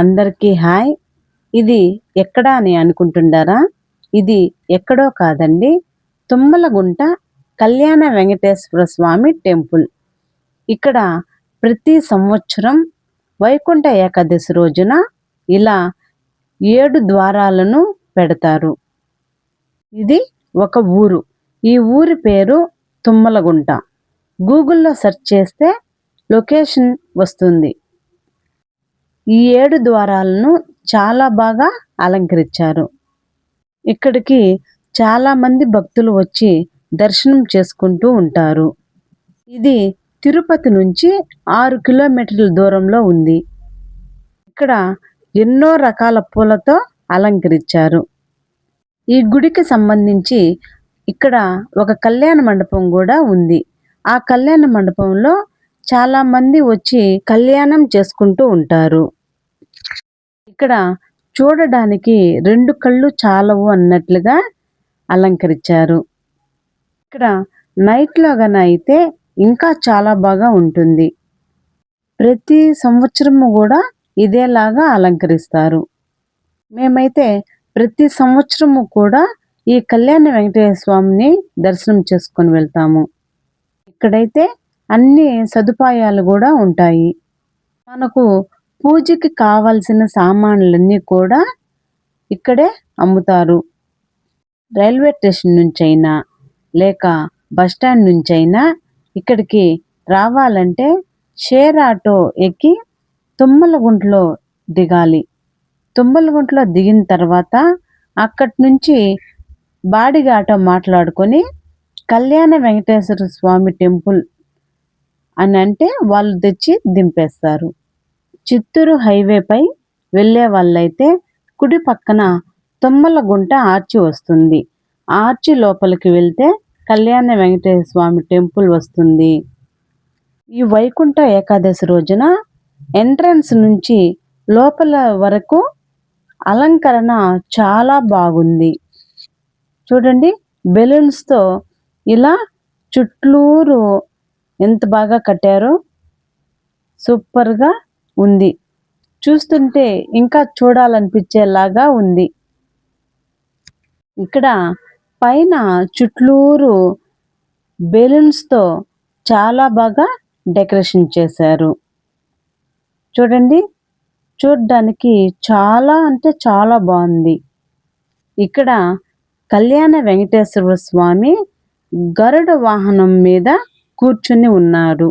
అందరికీ హాయ్. ఇది ఎక్కడ అని అనుకుంటుండారా? ఇది ఎక్కడో కాదండి. తుమ్మలగుంట కళ్యాణ వెంకటేశ్వర స్వామి టెంపుల్. ఇక్కడ ప్రతి సంవత్సరం వైకుంఠ ఏకాదశి రోజున ఇలా ఏడు ద్వారాలను పెడతారు. ఇది ఒక ఊరు. ఈ ఊరి పేరు తుమ్మలగుంట. గూగుల్లో సెర్చ్ చేస్తే లొకేషన్ వస్తుంది. ఈ ఏడు ద్వారాలను చాలా బాగా అలంకరించారు. ఇక్కడికి చాలామంది భక్తులు వచ్చి దర్శనం చేసుకుంటూ ఉంటారు. ఇది తిరుపతి నుంచి ఆరు కిలోమీటర్ల దూరంలో ఉంది. ఇక్కడ ఎన్నో రకాల పూలతో అలంకరించారు. ఈ గుడికి సంబంధించి ఇక్కడ ఒక కళ్యాణ మండపం కూడా ఉంది. ఆ కళ్యాణ మండపంలో చాలా మంది వచ్చి కళ్యాణం చేసుకుంటూ ఉంటారు. ఇక్కడ చూడడానికి రెండు కళ్ళు చాలవు అన్నట్లుగా అలంకరించారు. ఇక్కడ నైట్లో గన అయితే ఇంకా చాలా బాగా ఉంటుంది. ప్రతి సంవత్సరము కూడా ఇదేలాగా అలంకరిస్తారు. మేమైతే ప్రతి సంవత్సరము కూడా ఈ కళ్యాణ వెంకటేశ్వర స్వామిని దర్శనం చేసుకొని వెళ్తాము. ఇక్కడైతే అన్ని సదుపాయాలు కూడా ఉంటాయి. మనకు పూజకి కావాల్సిన సామాన్లన్నీ కూడా ఇక్కడే అమ్ముతారు. రైల్వే స్టేషన్ నుంచైనా లేక బస్టాండ్ నుంచైనా ఇక్కడికి రావాలంటే షేర్ ఆటో ఎక్కి తుమ్మలగుంటలో దిగాలి. తుమ్మలగుంట్లో దిగిన తర్వాత అక్కడి నుంచి బాడిగ ఆటో మాట్లాడుకొని కళ్యాణ వెంకటేశ్వర స్వామి టెంపుల్ అని అంటే వాళ్ళు తెచ్చి దింపేస్తారు. చిత్తూరు హైవేపై వెళ్ళే వాళ్ళైతే కుడి పక్కన తుమ్మల గుంట ఆర్చి వస్తుంది. ఆర్చి లోపలికి వెళ్తే కళ్యాణ వెంకటేశ్వర స్వామి టెంపుల్ వస్తుంది. ఈ వైకుంఠ ఏకాదశి రోజున ఎంట్రన్స్ నుంచి లోపల వరకు అలంకరణ చాలా బాగుంది. చూడండి బెలూన్స్తో ఇలా చుట్టూరు ఎంత బాగా కట్టారో సూపర్గా ఉంది. చూస్తుంటే ఇంకా చూడాలనిపించేలాగా ఉంది. ఇక్కడ పైన చుట్లూరు బెలూన్స్తో చాలా బాగా డెకరేషన్ చేశారు. చూడండి చూడ్డానికి చాలా అంటే చాలా బాగుంది. ఇక్కడ కళ్యాణ వెంకటేశ్వర స్వామి గరుడ వాహనం మీద కూర్చుని ఉన్నారు.